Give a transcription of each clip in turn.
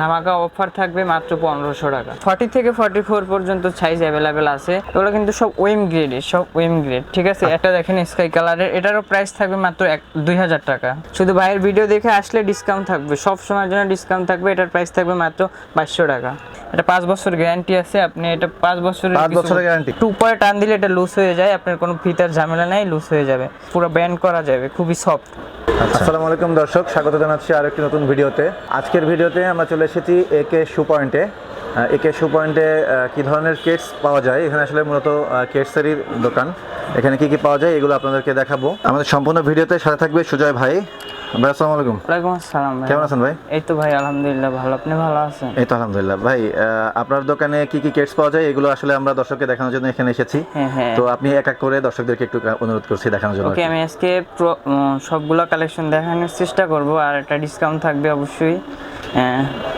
ধামাকা অফার থাকবে মাত্র পনেরোশো টাকা। ফর্টি থেকে ফর্টি ফোর পর্যন্ত সাইজ অ্যাভেলেবেল আছে। এগুলো কিন্তু সব ওয়েম গ্রেডের সব ওয়েম গ্রেড ঠিক আছে? একটা দেখেন স্কাই কালারের এটারও প্রাইস থাকবে মাত্র এক দুই হাজার টাকা। শুধু ভাইয়ের ভিডিও দেখে আসলে ডিসকাউন্ট থাকবে সব সময়ের জন্য ডিসকাউন্ট থাকবে এটার প্রাইস থাকবে মাত্র বাইশশো টাকা। এটা পাঁচ বছর গ্যারান্টি আছে আপনি এটা পাঁচ বছরের পাঁচ বছরের guarantee? টু পরে টান দিলে এটা লুজ হয়ে যায় আপনার কোনো ফিতার ঝামেলা নাই লুজ হয়ে যাবে। পুরো ব্যান্ড করা যাবে খুবই সফট আসসালামু আলাইকুম দর্শক, স্বাগত জানাচ্ছি আর একটি নতুন ভিডিওতে। আজকের ভিডিওতে আমরা চলে এসেছি এ। কে শু পয়েন্টে এ কে শু পয়েন্টে কী ধরনের কেটস পাওয়া যায়? এখানে আসলে মূলত কেটসেরই দোকান। এখানে কি কি পাওয়া যায়, এগুলো আপনাদেরকে দেখাবো। আমাদের সম্পূর্ণ ভিডিওতে সাথে থাকবে সুজয় ভাই। ভাই আসসালামু আলাইকুম। ওয়ালাইকুম আসসালাম ভাই। কেমন আছেন ভাই? এই তো ভাই আলহামদুলিল্লাহ ভালো। আপনি ভালো আছেন? এই তো আলহামদুলিল্লাহ। ভাই আপনার দোকানে কি কি কেটস পাওয়া যায়? এগুলো আসলে আমরা দর্শককে দেখানোর জন্য এখানে এসেছি। হ্যাঁ হ্যাঁ। তো আপনি এক এক করে দর্শকদেরকে একটু অনুরোধ করছি দেখানোর জন্য ওকে আমি আজকে pro- কালেকশন দেখানোর চেষ্টা করব আর একটা ডিসকাউন্ট থাকবে অবশ্যই।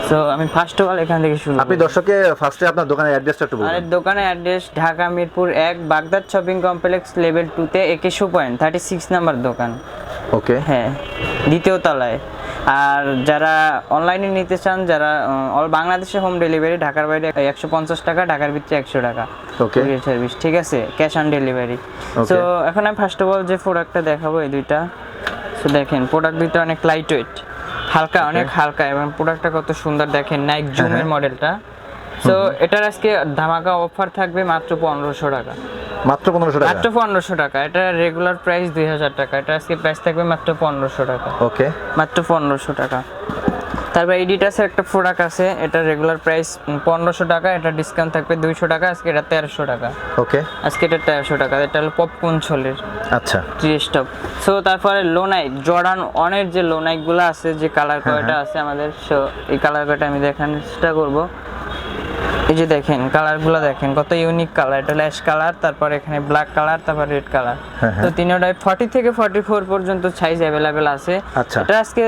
সো আমি ফার্স্ট অফ অল এখান থেকে শুরু আপনি করব। দর্শককে ফার্স্টে আপনার দোকানের অ্যাড্রেসটা একটু বলুন এর দোকানের অ্যাড্রেস ঢাকা মিরপুর এক বাগদাদ শপিং কমপ্লেক্স লেভেল টুতে একেশো পয়েন্ট থার্টি সিক্স নাম্বার দোকান। ওকে হ্যাঁ দ্বিতীয় তলায়। আর যারা অনলাইনে নিতে চান যারা অল বাংলাদেশে হোম ডেলিভারি ঢাকার বাইরে একশো পঞ্চাশ টাকা ঢাকার ভিতরে একশো টাকা। Okay. সার্ভিস ঠিক আছে? Cash on delivery. সো এখন আমি ফার্স্ট অফ অল যে প্রোডাক্টটা দেখাবো এই দুইটা। সো দেখেন প্রোডাক্ট দুইটা অনেক লাইট ওয়েট হালকা অনেক হালকা এবং প্রোডাক্টটা কত সুন্দর দেখেন নাইক জুমের। মডেলটা সো এটার আজকে ধামাকা অফার থাকবে মাত্র পনেরোশো টাকা। মাত্র পনেরোশো টাকা? মাত্র পনেরোশো টাকা। এটা রেগুলার প্রাইস দুই হাজার টাকা। এটা আজকে প্রাইস থাকবে মাত্র পনেরোশো টাকা। ওকে মাত্র পনেরোশো টাকা। তারপর এডিটাসের একটা প্রোডাক্ট আছে। এটা রেগুলার প্রাইস পনেরোশো টাকা। এটা ডিসকাউন্ট থাকবে দুইশো টাকা। আজকে এটা তেরোশো টাকা। ওকে আজকে এটা তেরোশো টাকা। এটা হলো পপকর্ন ছোলের আচ্ছা। টি স্টপ সো তারপরে লোনাইক জর্ডান অনেক যে লোনাইকগুলো আছে যে কালার কয়টা আছে আমাদের সো এই কালার কয়টা আমি দেখানোর চেষ্টা করব। এই যে দেখেন কালারগুলো দেখেন কত ইউনিক কালার এটা ল্যাশ কালার তারপর এখানে ব্ল্যাক কালার তারপর রেড কালার হ্যাঁ, তো তিনটায় ফর্টি থেকে ফর্টি ফোর পর্যন্ত সাইজ অ্যাভেলেবেল আছে। আচ্ছা। এটা আজকে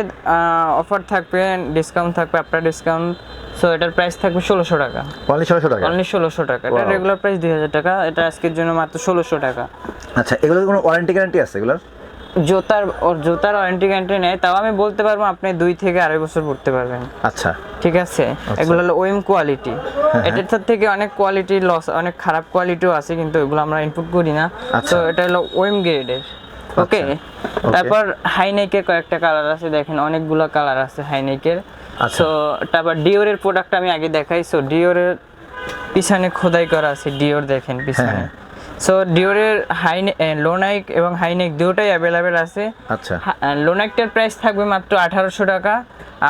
অফার থাকবে ডিসকাউন্ট থাকবে আপনার ডিসকাউন্ট সো এটার প্রাইস থাকবে ষোলোশো টাকা। অনলি ষোলোশো টাকা? অনলি ষোলোশো টাকা। এটা রেগুলার প্রাইস দুই হাজার টাকা এটা আজকের জন্য মাত্র ষোলোশো টাকা। আচ্ছা এগুলোর কোনো ওয়ারেন্টি গ্যারান্টি আছে এগুলোর? জুতার ওর জুতার ওয়ারেন্টি গ্যারান্টি নেই তাও আমি বলতে পারব আপনি দুই থেকে আড়াই বছর পড়তে পারবেন। আচ্ছা। ঠিক আছে? এগুলো হলো ওয়েম কোয়ালিটি হ্যাঁ, এটার থেকে অনেক কোয়ালিটি লস অনেক খারাপ কোয়ালিটিও আছে কিন্তু এগুলো আমরা ইনপুট করি না। আচ্ছা। তো এটা হলো ওয়েম গ্রেডের ওকে okay. তারপর হাইনেকের কয়েকটা কালার আছে দেখেন অনেকগুলো কালার আছে হাইনেকের আচ্ছা। সো তারপর ডিওরের প্রোডাক্ট আমি আগে দেখাই। সো ডিওরের পিছনে খোদাই করা আছে ডিওর দেখেন পিছনে হ্যাঁ। সো ডিওরের হাইনে লোনাইক এবং হাইনেক দুটোই অ্যাভেলেবেল আছে। আচ্ছা। লোনাইকটার প্রাইস থাকবে মাত্র আঠারোশো টাকা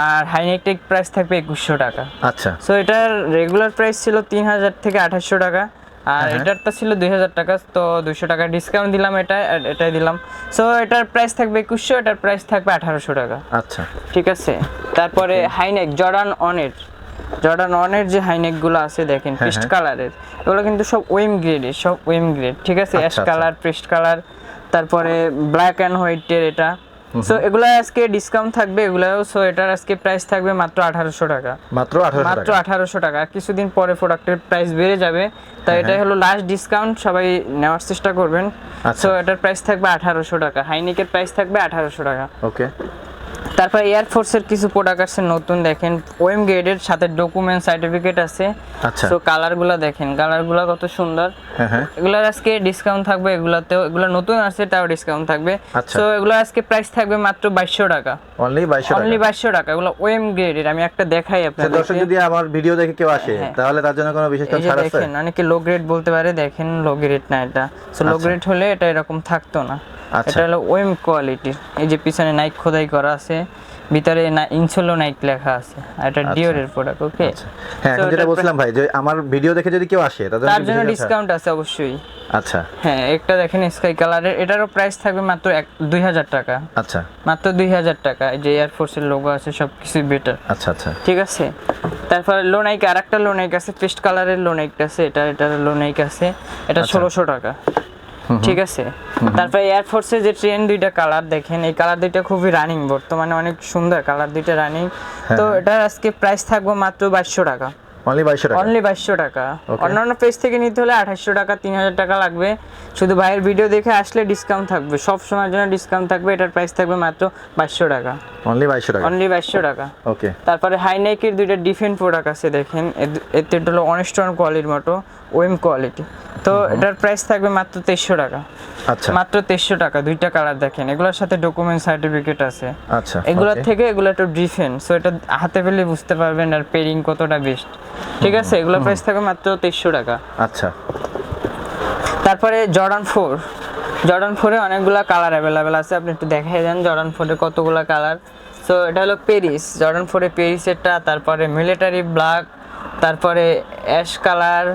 আর হাইনেকটার প্রাইস থাকবে একুশশো টাকা। আচ্ছা। সো এটার রেগুলার প্রাইস ছিল তিন হাজার থেকে আঠাশশো টাকা আর হ্যাঁ। এটার তো ছিল দুই হাজার টাকা তো দুইশো টাকা ডিসকাউন্ট দিলাম এটা এটাই দিলাম। সো এটার প্রাইস থাকবে একুশশো এটার প্রাইস থাকবে আঠারোশো টাকা। আচ্ছা। ঠিক আছে? তারপরে হাইনেক জর্ডান অনের জর্ডান অনের যে হাইনেকগুলো আছে দেখেন হ্যাঁ, পেস্ট হ্যাঁ। কালারের এগুলো কিন্তু সব ওয়েম গ্রেডের সব ওয়েম গ্রেড ঠিক আছে? অ্যাশ আচ্ছা, আচ্ছা। কালার পেস্ট কালার তারপরে ব্ল্যাক অ্যান্ড হোয়াইটের এটা। সো এগুলো আজকে ডিসকাউন্ট থাকবে এগুলোও সো এটার আজকে প্রাইস থাকবে মাত্র আঠারোশো টাকা। মাত্র মাত্র টাকা। আঠারোশো টাকা। আর কিছুদিন পরে প্রোডাক্টের প্রাইস বেড়ে যাবে। তাই হ্যাঁ, এটাই হলো লাস্ট ডিসকাউন্ট সবাই নেওয়ার চেষ্টা করবেন। আচ্ছা। সো এটার প্রাইস থাকবে আঠারোশো টাকা। হাইনিকের প্রাইস থাকবে আঠারোশো টাকা। ওকে তারপর এয়ারফোর্সের কিছু প্রোডাক্ট আছে নতুন দেখেন ওয়েম গ্রেডের সাথে ডকুমেন্ট সার্টিফিকেট আছে। আচ্ছা। সো কালারগুলো দেখেন কালারগুলো কত সুন্দর। হ্যাঁ হ্যাঁ। এগুলোর আজকে ডিসকাউন্ট থাকবে এগুলোতেও এগুলো নতুন আছে তাও ডিসকাউন্ট থাকবে। আচ্ছা। সো এগুলো আজকে প্রাইস থাকবে মাত্র বাইশশো টাকা। অনলি বাইশশো টাকা। অনলি বাইশশো টাকা এগুলো ওয়েম গ্রেডের আমি একটা দেখাই আচ্ছা, আপনাদের দর্শক যদি আমার ভিডিও দেখে কেউ আসে হ্যাঁ। তাহলে তার জন্য কোনো বিশেষ ছাড় আছে? দেখেন অনেকে লো গ্রেড বলতে পারে দেখেন লো গ্রেড না এটা। সো লো আচ্ছা। গ্রেড হলে এটা এরকম থাকতো না। আচ্ছা। এটা হলো ওয়েম কোয়ালিটির এই যে পিছনে নাইক খোদাই করা আছে ভিতরে না ইনসোলো নাইক লেখা আছে। আর এটা ডিওরের প্রোডাক্ট ওকে হ্যাঁ এখন যেটা বলছিলাম ভাই যে আমার ভিডিও দেখে যদি কেউ আসে তার জন্য ডিসকাউন্ট আছে অবশ্যই। আচ্ছা। হ্যাঁ একটা দেখেন স্কাই কালারের এটারও প্রাইস থাকবে মাত্র এক দুই হাজার টাকা। আচ্ছা। মাত্র দুই হাজার টাকা। এই যে এয়ারফোর্সের লোগো আছে সব কিছুই বেটার আচ্ছা আচ্ছা। ঠিক আছে? তারপরে লোনাইক আর একটা লোনাইক আছে পেস্ট কালারের লোনাইকটা আছে এটা এটার লোনাইক আছে। এটা আচ্ছা। ষোলোশো টাকা। ঠিক আছে? তারপরে এয়ারফোর্সে যে ট্রেন দুইটা কালার দেখেন এই কালার দুইটা খুবই রানিং বর্তমানে অনেক সুন্দর কালার দুইটা রানিং তো হ্যাঁ। এটার আজকে প্রাইস থাকব মাত্র বাইশশো টাকা। অনলি বাইশশো টাকা? অনলি বাইশশো টাকা। অন্যান্য পেজ থেকে নিতে হলে আঠাশশো টাকা তিন হাজার টাকা লাগবে। শুধু ভাইয়ের ভিডিও দেখে আসলে ডিসকাউন্ট থাকবে। সব সময়ের জন্য ডিসকাউন্ট থাকবে। এটার প্রাইস থাকবে মাত্র বাইশশো টাকা। অনলি বাইশশো টাকা? অনলি বাইশশো টাকা। ওকে তারপরে হাইনাইকের দুইটা ডিফেন্ট প্রোডাক্ট আছে দেখেন। এতে হলো অনেস্টন কোয়ালিটির মতো ওয়েম কোয়ালিটি তো এটার প্রাইস থাকবে মাত্র তেইশশো টাকা। আচ্ছা। মাত্র তেইশশো টাকা দুইটা কালার দেখেন। এগুলোর সাথে ডকুমেন্ট সার্টিফিকেট আছে। আচ্ছা এগুলোর থেকে এগুলো একটু ডিফেন্ট সো এটা হাতে পেলে বুঝতে পারবেন আর পেরিং কতটা বেস্ট ঠিক আছে? এগুলোর প্রাইস থাকবে মাত্র তেইশশো টাকা। আচ্ছা। তারপরে জর্ডান ফোর জর্ডান ফোরে অনেকগুলো কালার অ্যাভেলেবেল আছে। আপনি একটু দেখাই দেন জর্ডান ফোরে কতগুলো কালার সো এটা হলো পেরিস জর্ডান ফোরে পেরিসেরটা তারপরে মিলিটারি ব্ল্যাক তারপরে অ্যাশ কালার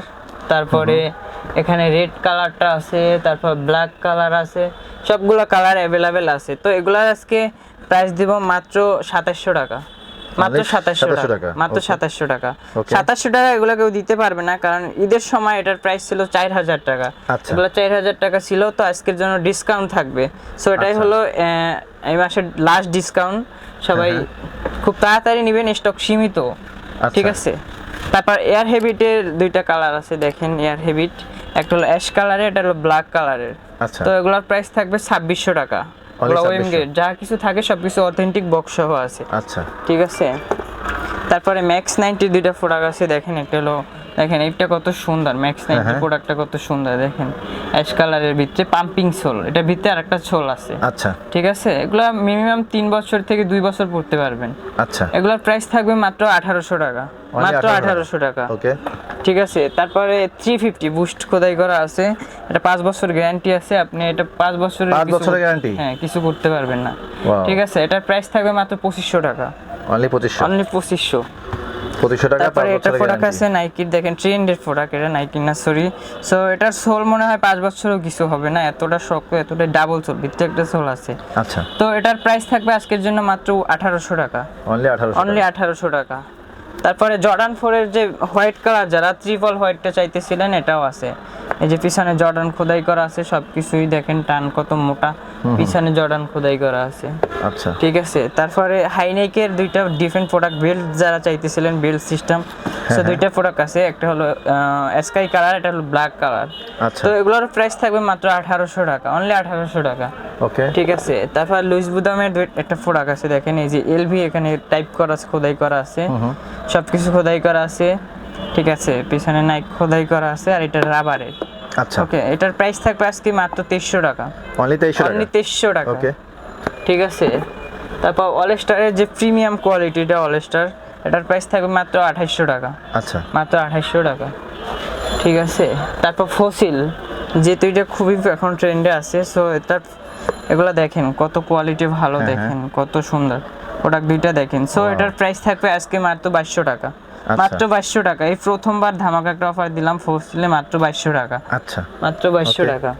তারপরে এখানে রেড কালারটা আছে তারপর ব্ল্যাক কালার আছে। সবগুলো কালার অ্যাভেলেবেল আছে। তো এগুলার আজকে প্রাইস দিব মাত্র সাতাশশো টাকা। মাত্র সাতাশশো 2700 টাকা। মাত্র টাকা। টাকা এগুলো কেউ দিতে পারবে না কারণ ঈদের সময় এটার প্রাইস ছিল চার হাজার টাকা। আচ্ছা। এগুলো চার হাজার টাকা ছিল তো আজকের জন্য ডিসকাউন্ট থাকবে। সো এটাই আচ্ছা। হলো এই মাসের লাস্ট ডিসকাউন্ট সবাই হ্যাঁ, খুব তাড়াতাড়ি নেবেন স্টক সীমিত। ঠিক আচ্ছা। আছে? তারপর এয়ার হেবিটের দুইটা কালার আছে দেখেন এয়ার হেবিট একটা হলো অ্যাশ কালারের একটা হলো ব্ল্যাক কালারের তো এগুলোর প্রাইস থাকবে ছাব্বিশশো টাকা। Only ওয়েম 2600 গ্রেড যা কিছু থাকে সব কিছু অথেন্টিক বক্স সহ আছে। আচ্ছা। ঠিক আছে? তারপরে ম্যাক্স নাইনটি দুইটা প্রোডাক্ট আছে দেখেন একটা হলো দেখেন এটা কত সুন্দর ম্যাক্স নাইনটি হ্যাঁ। প্রোডাক্টটা কত সুন্দর দেখেন। অ্যাশ কালারের ভিতরে পাম্পিং সোল এটা ভিতরে আরেকটা সোল আছে। আচ্ছা। ঠিক আছে? এগুলো মিনিমাম তিন বছর থেকে দুই বছর পড়তে পারবেন। আচ্ছা। এগুলোর প্রাইস থাকবে মাত্র আঠারোশো টাকা। মাত্র 1800 আঠারোশো টাকা। ওকে। ঠিক আছে? তারপরে থ্রি ফিফটি বুস্ট খোদাই করা আছে। এটা পাঁচ বছর গ্যারান্টি আছে। আপনি এটা পাঁচ বছরের পাঁচ বছরের guarantee? হ্যাঁ কিছু করতে পারবেন না। ঠিক আছে? এটার প্রাইস থাকবে মাত্র পঁচিশশো টাকা। অনলি পঁচিশশো। অনলি পঁচিশশো। পঁচিশশো টাকা তারপরে এটা প্রোডাক্ট আছে নাইকির দেখেন ট্রেন্ডের প্রোডাক্ট এটা নাইকি না সরি সো এটার সোল মনে হয় পাঁচ বছরও কিছু হবে না এতটা শক্ত এতটা ডাবল সোল একটা সোল আছে। আচ্ছা। তো এটার প্রাইস থাকবে আজকের জন্য মাত্র আঠারোশো টাকা। অনলি আঠারোশো অনলি আঠারোশো টাকা। তারপরে জর্ডান ফোরের যে হোয়াইট কালার যারা ত্রিপল হোয়াইটটা চাইতেছিলেন এটাও আছে। এই যে পিছনে জর্ডান খোদাই করা আছে সব কিছুই দেখেন টান কত মোটা। পিছনে জর্ডান খোদাই করা আছে। আচ্ছা। ঠিক আছে? তারপরে হাইনেকের দুইটা ডিফারেন্ট প্রোডাক্ট বেল্ট যারা চাইতেছিলেন বেল্ট সিস্টেম সো দুইটা প্রোডাক্ট আছে একটা হলো স্কাই কালার এটা হলো ব্ল্যাক কালার আচ্ছা। তো এগুলোর প্রাইস থাকবে মাত্র আঠারোশো টাকা অনলি আঠারোশো টাকা। ওকে ঠিক আছে। তারপর লুইস বুদামের একটা প্রোডাক্ট আছে দেখেন এই যে এলভি এখানে টাইপ করা আছে খোদাই করা আছে। সব কিছু খোদাই করা আছে। ঠিক আছে পিছনে নাইক খোদাই করা আছে আর এটা রাবারের। আচ্ছা। ওকে এটার প্রাইস থাকবে আজকে মাত্র তেইশশো টাকা। অনলি তেইশশো অনলি টাকা? ওকে ঠিক আছে। তারপর অলস্টারের যে প্রিমিয়াম কোয়ালিটিটা অলস্টার এটার প্রাইস থাকবে মাত্র আঠাইশশো টাকা। আচ্ছা। মাত্র আঠাইশশো টাকা। ঠিক আছে। তারপর ফসিল যেহেতু এটা খুবই এখন ট্রেন্ডে আছে সো এটার এগুলো দেখেন কত কোয়ালিটি ভালো হ্যাঁ, দেখেন কত সুন্দর। প্রোডাক্ট দুইটা দেখেন। সো এটার প্রাইস থাকবে আজকে মাত্র বাইশশো টাকা। আচ্ছা। মাত্র বাইশশো টাকা। এই প্রথমবার ধামাকা একটা অফার দিলাম ফসিলে মাত্র বাইশশো টাকা। আচ্ছা। মাত্র বাইশশো. টাকা।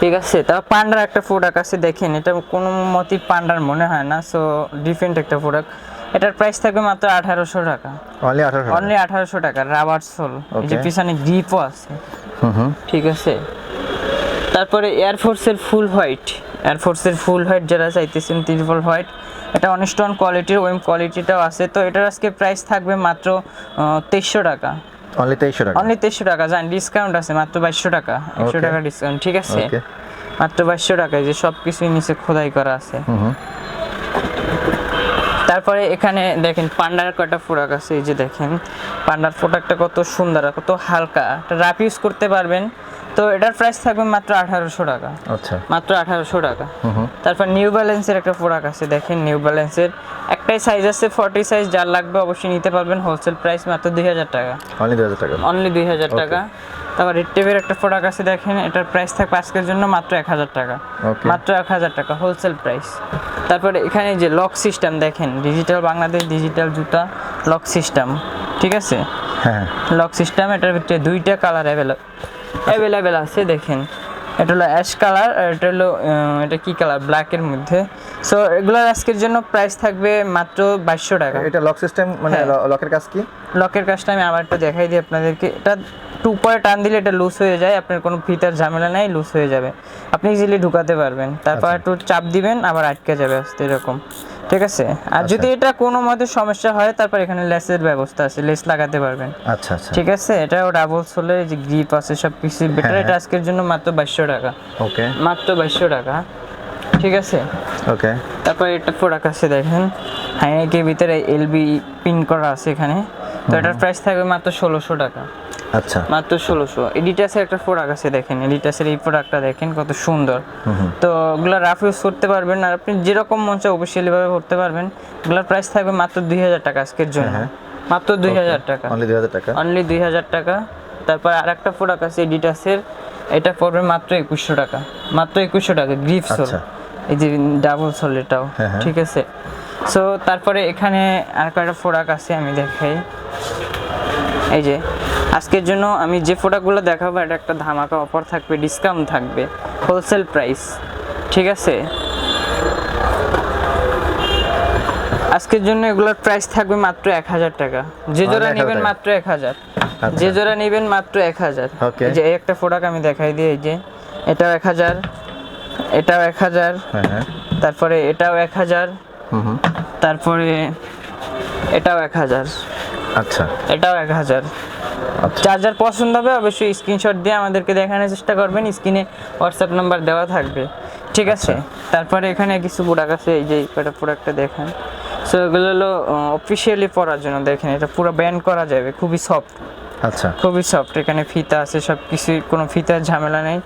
ঠিক আছে তারপর পান্ডার একটা প্রোডাক্ট আছে দেখেন। এটা কোনো মতেই পান্ডার মনে হয় না সো ডিফারেন্ট একটা প্রোডাক্ট এটার প্রাইস থাকবে মাত্র আঠারোশো টাকা। অনলি আঠারোশো অনলি আঠারোশো টাকা রাবার সোল এই যে. পিছনে গ্রিপও আছে। হুম হুম। ঠিক আছে? তারপরে এয়ারফোর্সের ফুল হোয়াইট এয়ারফোর্সের ফুল হোয়াইট যারা চাইতেছেন ত্রিপল হোয়াইট এটা অনেস্টন কোয়ালিটির ওয়েম কোয়ালিটিটাও আছে। তো এটার আজকে প্রাইস থাকবে মাত্র তেইশশো টাকা। অনলি তেইশশো টাকা? অনলি তেইশশো টাকা। জান ডিসকাউন্ট আছে মাত্র বাইশশো টাকা। একশো টাকা ডিসকাউন্ট ঠিক আছে? মাত্র বাইশশো টাকায় যে সব কিছুই নিচে খোদাই করা আছে। তারপরে এখানে দেখেন পান্ডার কয়টা প্রোডাক্ট আছে? এই যে দেখেন পান্ডার প্রোডাক্টটা কত সুন্দর আর কত হালকা। এটা রাফ ইউজ করতে পারবেন। তো এটার প্রাইস থাকবে মাত্র আঠারোশো টাকা। আচ্ছা। মাত্র আঠারোশো টাকা। তারপর নিউ ব্যালেন্সের একটা প্রোডাক্ট আছে দেখেন নিউ ব্যালেন্সের একটাই সাইজ আছে ফর্টি সাইজ যার লাগবে অবশ্যই নিতে পারবেন। হোলসেল প্রাইস মাত্র দুই হাজার টাকা। অনলি দু হাজার টাকা। অনলি দুই হাজার টাকা। তারপর রেডটেপের একটা প্রোডাক্ট আছে দেখেন এটার প্রাইস থাকবে আজকের জন্য মাত্র এক হাজার টাকা। ওকে মাত্র এক হাজার টাকা হোলসেল প্রাইস তারপরে এখানে যে লক সিস্টেম দেখেন ডিজিটাল বাংলাদেশ ডিজিটাল জুতা লক সিস্টেম ঠিক আছে? হ্যাঁ। লক সিস্টেম এটার ভিতরে দুইটা কালার অ্যাভেলেবল অ্যাভেলেবেল আছে দেখেন এটা হলো অ্যাশ কালার আর এটা হলো এটা কি কালার ব্ল্যাকের মধ্যে। সো এগুলোর আজকের জন্য প্রাইস থাকবে মাত্র বাইশশো টাকা। এটা লক সিস্টেম মানে হ্যাঁ। লকের কাজ কি? লকের কাজটা আমি আবার একটু দেখাই দিই আপনাদেরকে। এটা টু পরে টান দিলে এটা লুজ হয়ে যায় আপনার কোনো ফিতার ঝামেলা নাই লুজ হয়ে যাবে। আপনি ইজিলি ঢুকাতে পারবেন। তারপর আচ্ছা। একটু চাপ দিবেন আবার আটকে যাবে আস্তে এরকম। ঠিক আছে? আর যদি এটা কোনো মতে সমস্যা হয় তারপর এখানে লেসের ব্যবস্থা আছে লেস লাগাতে পারবেন। আচ্ছা আচ্ছা। ঠিক আছে? এটাও ডাবল সোলের যে গ্রিপ আছে সব কিছু বেটার হ্যাঁ, এটা আজকের জন্য মাত্র বাইশশো টাকা। ওকে মাত্র বাইশশো টাকা। ঠিক আছে? ওকে তারপর এটা প্রোডাক্ট আছে দেখেন। হাইনেকের ভিতরে এলবি পিন করা আছে এখানে। তো এটার প্রাইস থাকবে মাত্র ষোলোশো টাকা। আচ্ছা। মাত্র ষোলোশো। এডিটাসের একটা প্রোডাক্ট আছে দেখেন। এডিটাসের এই প্রোডাক্টটা দেখেন কত সুন্দর। তো ওগুলো রাফ ইউজ করতে পারবেন। আর আপনি যেরকম মন চায় অফিসিয়ালি ভাবে করতে পারবেন। ওগুলোর প্রাইস থাকবে মাত্র দুই হাজার টাকা আজকের জন্য। হ্যাঁ, মাত্র দুই হাজার টাকা। অনলি দুই হাজার টাকা? অনলি দুই হাজার টাকা। তারপর আর একটা প্রোডাক্ট আছে এডিটাসের এটা পড়বে মাত্র একুশশো টাকা। মাত্র একুশশো টাকা গ্রিপ সোল আচ্ছা। এই যে ডাবল সোল এটাও। হ্যাঁ, হ্যাঁ। ঠিক আছে? সো তারপরে এখানে আর কয়েকটা প্রোডাক্ট আছে আমি দেখাই। এই যে আজকের জন্য আমি যে প্রোডাক্টগুলো দেখাবো এটা একটা ধামাকা অফার থাকবে ডিসকাউন্ট থাকবে হোলসেল প্রাইস ঠিক আছে? আজকের জন্য এগুলোর প্রাইস থাকবে মাত্র এক হাজার টাকা। যে জোড়া 1000 নেবেন মাত্র এক হাজার। আচ্ছা। যে জোড়া নেবেন মাত্র এক হাজার। যে এই একটা প্রোডাক্ট আমি দেখাই দিই এই যে এটাও এক হাজার এটাও এক হাজার হ্যাঁ হ্যাঁ। তারপরে এটাও এক হাজার তারপরে এটাও এক হাজার। আচ্ছা। এটাও এক হাজার। চার্জার পছন্দ হবে অবশ্যই স্ক্রিনশট দিয়ে আমাদেরকে দেখানোর চেষ্টা করবেন। স্ক্রিনে হোয়াটসঅ্যাপ নাম্বার দেওয়া থাকবে। ঠিক আছে? তারপরে এখানে কিছু প্রোডাক্ট আছে এই যে কটা প্রোডাক্টটা দেখেন। সো এগুলো হলো অফিসিয়ালি পরার জন্য দেখেন এটা পুরো ব্যান্ড করা যাবে খুবই সফট আচ্ছা। খুবই সফট এখানে ফিতা আছে সব কিছু কোনো ফিতার ঝামেলা নেই।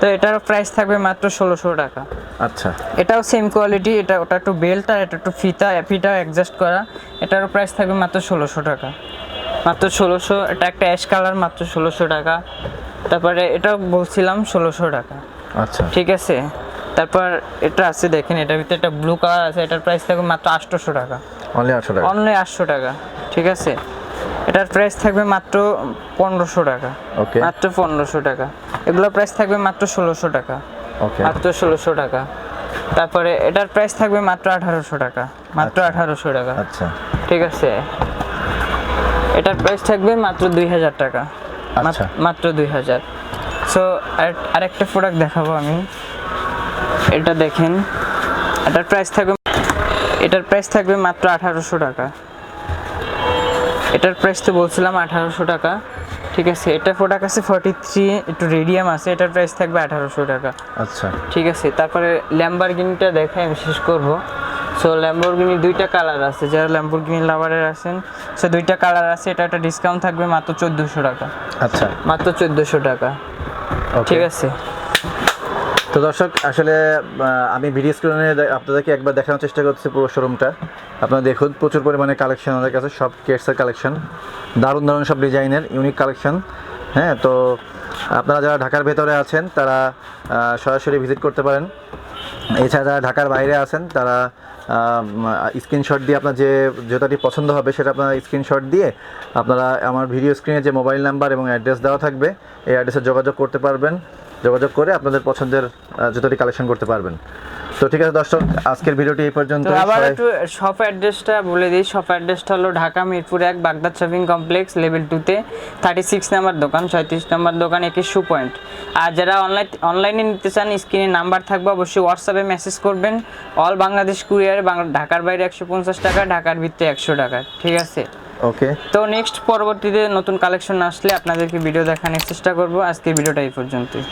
তো এটারও প্রাইস থাকবে মাত্র ষোলোশো টাকা। আচ্ছা। এটাও সেম কোয়ালিটি এটা ওটা একটু বেল্ট আর এটা একটু ফিতা ফিটাও অ্যাডজাস্ট করা। এটারও প্রাইস থাকবে মাত্র ষোলোশো টাকা। মাত্র ষোলোশো এটা একটা অ্যাশ কালার মাত্র ষোলোশো টাকা। তারপরে এটা বলছিলাম ষোলোশো টাকা। আচ্ছা। ঠিক আছে? তারপর এটা আছে দেখেন এটার ভিতরে একটা ব্লু কালার আছে এটার প্রাইস থাকবে মাত্র আটশোশো টাকা। অনলি আটশো টাকা। অনলি আটশো টাকা। ঠিক আছে? এটার প্রাইস থাকবে মাত্র পনেরোশো টাকা। ওকে মাত্র পনেরোশো টাকা। এগুলোর প্রাইস থাকবে মাত্র ষোলোশো টাকা। ওকে মাত্র ষোলোশো টাকা। তারপরে এটার প্রাইস থাকবে মাত্র আঠারোশো টাকা। মাত্র আচ্ছা। আঠারোশো টাকা। আচ্ছা। ঠিক আছে? এটার প্রাইস থাকবে মাত্র দুই হাজার টাকা। আচ্ছা। মাত্র দুই হাজার। সো আরেকটা প্রোডাক্ট দেখাবো আমি। এটা দেখেন। এটার প্রাইস থাকবে এটার প্রাইস থাকবে মাত্র আঠারোশো টাকা। এটার প্রাইস তো বলছিলাম আঠারোশো টাকা। ঠিক আছে এটা প্রোডাক্ট আছে ফর্টি থ্রি একটু রেডিয়াম আছে এটার প্রাইস থাকবে আঠারোশো টাকা। আচ্ছা। ঠিক আছে তারপরে ল্যাম্বারগিনিটা দেখে আমি শেষ করব। সো ল্যাম্বরগিনি দুইটা কালার আছে। যারা ল্যাম্বরগিনি লাভারের আছেন সো দুইটা কালার আছে। এটা একটা ডিসকাউন্ট থাকবে মাত্র চোদ্দোশো টাকা। আচ্ছা। মাত্র চোদ্দোশো টাকা। ঠিক আছে? তো দর্শক আসলে আমি ভিডিও স্ক্রিনে আপনাদেরকে একবার দেখানোর চেষ্টা করছি পুরো শোরুমটা আপনারা দেখুন প্রচুর পরিমাণে কালেকশন আমাদের কাছে। সব কেটসের কালেকশন দারুণ দারুণ সব ডিজাইনের ইউনিক কালেকশন হ্যাঁ তো আপনারা যারা ঢাকার ভেতরে আছেন তারা সরাসরি ভিজিট করতে পারেন। এছাড়া যারা ঢাকার বাইরে আছেন, তারা স্ক্রিনশট দিয়ে আপনার যে জুতাটি পছন্দ হবে, সেটা আপনারা স্ক্রিনশট দিয়ে আপনারা আমার ভিডিও স্ক্রিনে যে মোবাইল নাম্বার এবং অ্যাড্রেস দেওয়া থাকবে, এই অ্যাড্রেসে যোগাযোগ করতে পারবেন। যোগাযোগ করে আপনাদের পছন্দের জুতোটি কালেকশন করতে পারবেন। তো ঠিক আছে দর্শক আজকের ভিডিওটি এই পর্যন্ত। আবার একটু শপ অ্যাড্রেসটা বলে দিই। শপ অ্যাড্রেসটা হলো ঢাকা মিরপুর এক বাগদাদ শপিং কমপ্লেক্স লেভেল টুতে থার্টি সিক্স নাম্বার দোকান ছয়ত্রিশ নাম্বার দোকান একে শু পয়েন্ট আর যারা অনলাইন অনলাইনে নিতে চান স্ক্রিনে নাম্বার থাকবে অবশ্যই হোয়াটসঅ্যাপে মেসেজ করবেন। অল বাংলাদেশ কুরিয়ারে ঢাকার বাইরে একশো পঞ্চাশ টাকা ঢাকার ভিতরে একশো টাকা। ঠিক আছে? ওকে তো নেক্সট পরবর্তীতে নতুন কালেকশন আসলে আপনাদেরকে ভিডিও দেখানোর চেষ্টা করব। আজকে ভিডিওটা এই পর্যন্তই।